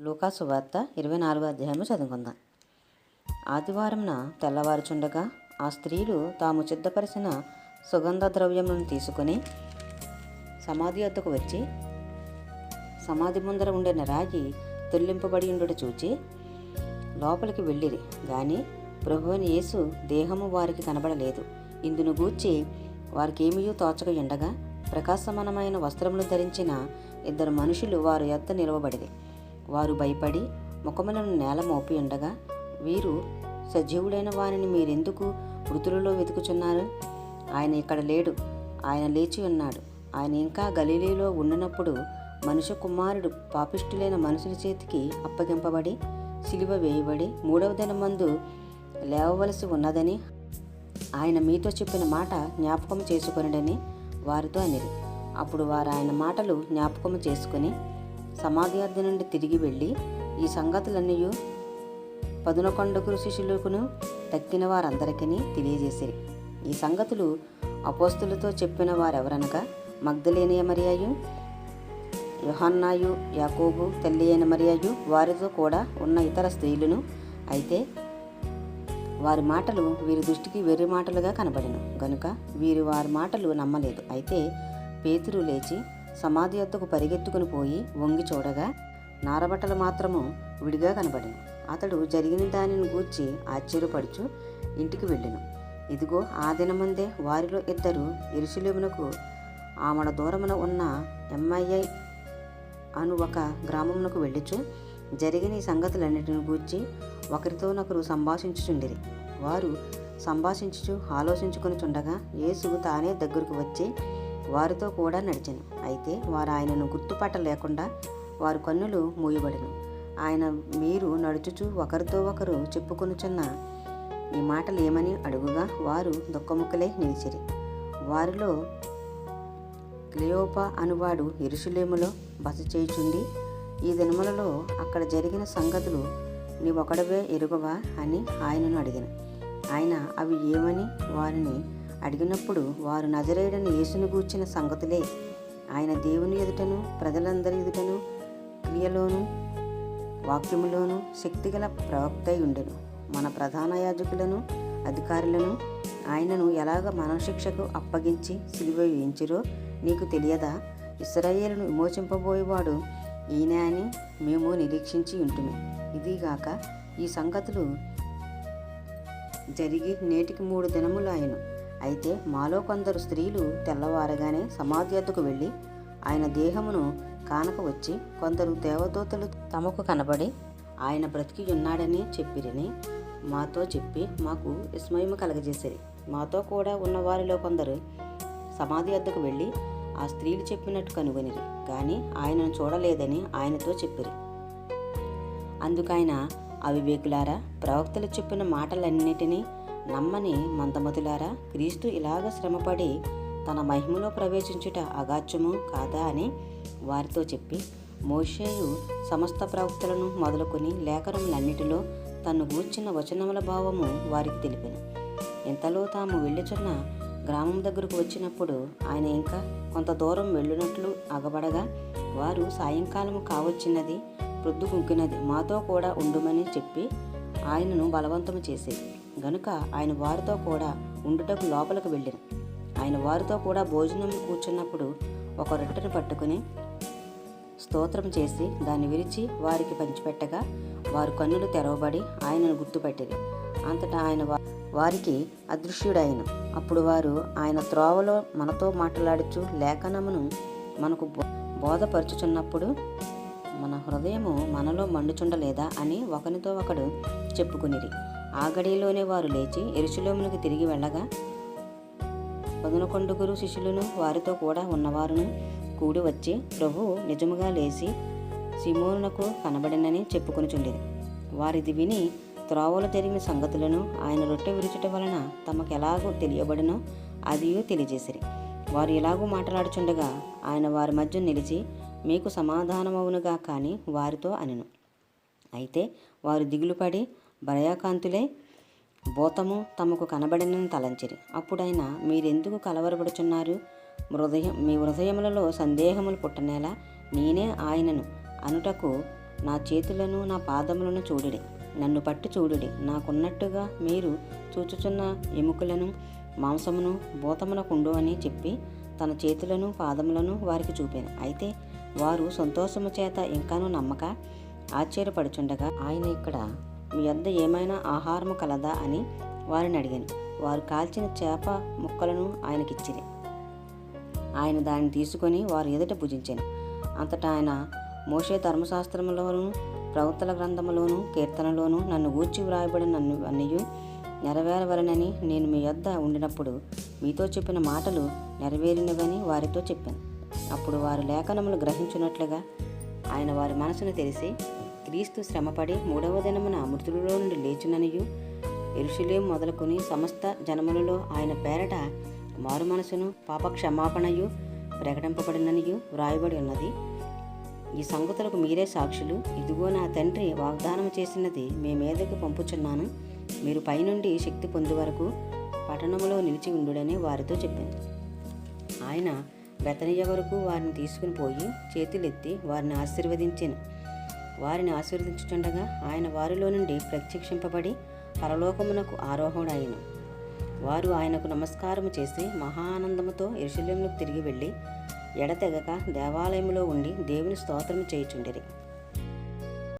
లూకాసు వార్త ఇరవై నాలుగో అధ్యాయము చదువుకుందాం. ఆదివారంన తెల్లవారుచుండగా ఆ స్త్రీలు తాము సిద్ధపరిచిన సుగంధ ద్రవ్యములను తీసుకుని సమాధి వద్దకు వచ్చి సమాధి ముందర ఉండిన రాగి తొల్లింపబడి ఉండుట చూచి లోపలికి వెళ్ళిరి. కానీ ప్రభువుని యేసు దేహము వారికి కనబడలేదు. ఇందును గూర్చి వారికేమీయూ తోచక ఉండగా ప్రకాశమానమైన వస్త్రములు ధరించిన ఇద్దరు మనుషులు వారి ఎత్త నిలవబడిది వారు భయపడి ముఖములను నేల మోపి ఉండగా వీరు సజీవుడైన వారిని మీరెందుకు మృతులలో వెతుకుచున్నారు? ఆయన ఇక్కడ లేడు. ఆయన లేచి ఉన్నాడు. ఆయన ఇంకా గలీలీలో ఉండినప్పుడు మనుష్య కుమారుడు పాపిష్టులైన మనుషుల చేతికి అప్పగింపబడి సిలువ వేయబడి మూడవ దినమందు లేవవలసి ఉన్నదని ఆయన మీతో చెప్పిన మాట జ్ఞాపకం చేసుకొనిడని వారితో అనిరి. అప్పుడు వారు ఆయన మాటలు జ్ఞాపకం చేసుకుని సమాధి నుండి తిరిగి వెళ్ళి ఈ సంగతులన్నీ పదునకొండకు శిష్యులకును తక్కిన వారందరికీ తెలియజేసిరి. ఈ సంగతులు అపోస్తులతో చెప్పిన వారెవరనగా మగ్ధలేనియ మరియాయు యుహన్నాయు యాకోబు తల్లి అయిన మరియాయు వారితో కూడా ఉన్న ఇతర స్త్రీలను అయితే వారి మాటలు వీరి దృష్టికి వెర్రి మాటలుగా కనబడను. గనుక వీరు వారి మాటలు నమ్మలేదు. అయితే పేతురు లేచి సమాధి వద్దకు పరిగెత్తుకుని పోయి వంగి చూడగా నారబట్టలు మాత్రము విడిగా కనబడెను. అతడు జరిగిన దానిని గూర్చి ఆశ్చర్యపడుచు ఇంటికి వెళ్ళాను. ఇదిగో ఆ దినమందే వారిలో ఇద్దరు ఇరుసులేమునకు ఆమడ దూరమున ఉన్న ఎంఐఐ అను ఒక గ్రామమునకు వెళ్ళుచు. జరిగిన ఈ సంగతులన్నిటిని గూర్చి ఒకరితోనొకరు సంభాషించుచుండిరి. వారు సంభాషించుచు ఆలోచించుకొని చుండగా యేసు తానే దగ్గరకు వచ్చి వారితో కూడా నడిచెను. అయితే వారు ఆయనను గుర్తుపట్టలేకుండా వారు కన్నులు మూయబడిను. ఆయన మీరు నడుచుచు ఒకరితో ఒకరు చెప్పుకొనుచున్న ఈ మాటలు ఏమని అడుగుగా వారు దుఃఖముక్కలై నిలిచిరి. వారిలో క్లియోప అనువాడు ఎరుషులేములో బస చేయుచుండి ఈ దినములలో అక్కడ జరిగిన సంగతులు నీవొకడవే ఎరుగవా అని ఆయనను అడిగిన. ఆయన అవి ఏమని వారిని అడిగినప్పుడు వారు నజరేయుడని యేసును గూర్చిన సంగతులే. ఆయన దేవుని ఎదుటను ప్రజలందరి ఎదుటను క్రియలోను వాక్యములోను శక్తిగల ప్రవక్త ఉండెను. మన ప్రధాన యాజకులను అధికారులను ఆయనను ఎలాగ మనశిక్షకు అప్పగించి సిలువ వేయించిరో నీకు తెలియదా? ఇస్రాయేలును విమోచింపబోయేవాడు ఈయన అని మేము నిరీక్షించి ఉంటుమి. ఇదిగాక ఈ సంగతులు జరిగి నేటికి మూడు దినములు ఆయన. అయితే మాలో కొందరు స్త్రీలు తెల్లవారగానే సమాధి వెళ్ళి ఆయన దేహమును కానక వచ్చి కొందరు దేవదూతలు తమకు కనబడి ఆయన బ్రతికి ఉన్నాడని చెప్పిరని. మాతో చెప్పి మాకు విస్మయము కలగజేసిరి. మాతో కూడా ఉన్న వారిలో కొందరు సమాధి వద్దకు వెళ్ళి ఆ స్త్రీలు చెప్పినట్టు కనుగొనిరి. కానీ ఆయనను చూడలేదని ఆయనతో చెప్పిరి. అందుకైన అవివేకులారా ప్రవక్తలు చెప్పిన మాటలన్నిటినీ నమ్మని మందమతులారా క్రీస్తు ఇలాగ శ్రమపడి తన మహిమలో ప్రవేశించుట అగాచ్యము కాదా అని వారితో చెప్పి మోషేయు సమస్త ప్రవక్తలను మొదలుకొని లేఖనములన్నిటిలో తను గూర్చిన వచనముల భావము వారికి తెలిపిన. ఇంతలో తాము వెళ్ళుచున్న గ్రామం దగ్గరకు వచ్చినప్పుడు ఆయన ఇంకా కొంత దూరం వెళ్ళినట్లు అగబడగా వారు సాయంకాలం కావచ్చినది ప్రొద్దు కుంకినది మాతో కూడా ఉండుమని చెప్పి ఆయనను బలవంతము చేసేది. గనుక ఆయన వారితో కూడా ఉండుటకు లోపలికి వెళ్ళిన. ఆయన వారితో కూడా భోజనం కూర్చున్నప్పుడు ఒక రొట్టెను పట్టుకుని స్తోత్రం చేసి దాన్ని విరిచి వారికి పంచిపెట్టగా వారు కన్నులు తెరవబడి ఆయనను గుర్తుపట్టిరి. అంతటా ఆయన వారికి అదృశ్యుడైన. అప్పుడు వారు ఆయన త్రోవలో మనతో మాట్లాడుచు లేఖనమును మనకు బో- బోధపరుచుచున్నప్పుడు మన హృదయము మనలో మండుచుండలేదా అని ఒకరితో ఒకడు చెప్పుకునిరి. ఆ వారు లేచి ఎరుచులోమునికి తిరిగి వెళ్ళగా పదునకొండుగురు శిష్యులను వారితో కూడా ఉన్నవారును కూడి వచ్చి ప్రభువు నిజముగా లేచి సిమోనునకు కనబడినని చెప్పుకొనిచుండేది వారిది విని త్రోవలు జరిగిన సంగతులను ఆయన రొట్టె విరుచుట వలన తమకు ఎలాగో తెలియబడినో అది తెలియజేసిరి. వారు ఎలాగో మాట్లాడుచుండగా ఆయన వారి మధ్య నిలిచి మీకు సమాధానమవునుగా కానీ వారితో అనెను. అయితే వారు దిగులుపడి భయాకాంతులై భూతము తమకు కనబడినని తలంచిరి. అప్పుడైనా మీరెందుకు కలవరపడుచున్నారు? హృదయం మీ హృదయములలో సందేహములు పుట్టనేలా నేనే ఆయనను. అనుటకు నా చేతులను నా పాదములను చూడుడి నన్ను పట్టి చూడుడి నాకున్నట్టుగా మీరు చూచుచున్న ఎముకలను మాంసమును భూతమునకుండు అని చెప్పి తన చేతులను పాదములను వారికి చూపాను. అయితే వారు సంతోషము చేత ఇంకాను నమ్మక ఆశ్చర్యపడుచుండగా ఆయన ఇక్కడ మీ వద్ద ఏమైనా ఆహారము కలదా అని వారిని అడిగాను. వారు కాల్చిన చేప ముక్కలను ఆయనకిచ్చిరి. ఆయన దాన్ని తీసుకొని వారు ఎదుట భుజించాను. అంతటా ఆయన మోషే ధర్మశాస్త్రములోను ప్రవక్తల గ్రంథములోను కీర్తనలోను నన్ను గూర్చి వ్రాయబడిన నన్ను నెరవేరవలనని నేను మీ యొద్ద ఉండినప్పుడు మీతో చెప్పిన మాటలు నెరవేరినవని వారితో చెప్పాను. అప్పుడు వారు లేఖనములు గ్రహించున్నట్లుగా ఆయన వారి మనసును తెలిసి క్రీస్తు శ్రమపడి మూడవ దినమున మృతులలో నుండి లేచుననియు. ఎరుషులేం మొదలుకొని సమస్త జనములలో ఆయన పేరట మారు మనసును పాప క్షమాపణయు ప్రకటింపబడిననియు వ్రాయబడి ఉన్నది. ఈ సంగతులకు మీరే సాక్షులు. ఇదిగో నా తండ్రి వాగ్దానం చేసినది మీ మీదకి పంపుచున్నాను. మీరు పైనుండి శక్తి పొందు వరకు పట్టణములో నిలిచి ఉండుడని వారితో చెప్పింది ఆయన బెతనయ్య వరకు వారిని తీసుకుని పోయి చేతులెత్తి వారిని ఆశీర్వదించాను. వారిని ఆశీర్వదించుచుండగా ఆయన వారిలో నుండి ప్రత్యక్షింపబడి పరలోకమునకు ఆరోహణుడైన. వారు ఆయనకు నమస్కారము చేసి మహానందముతో ఎరుశల్యంలోకి తిరిగి వెళ్ళి ఎడతెగక దేవాలయంలో ఉండి దేవుని స్తోత్రము చేయుచుండిరి.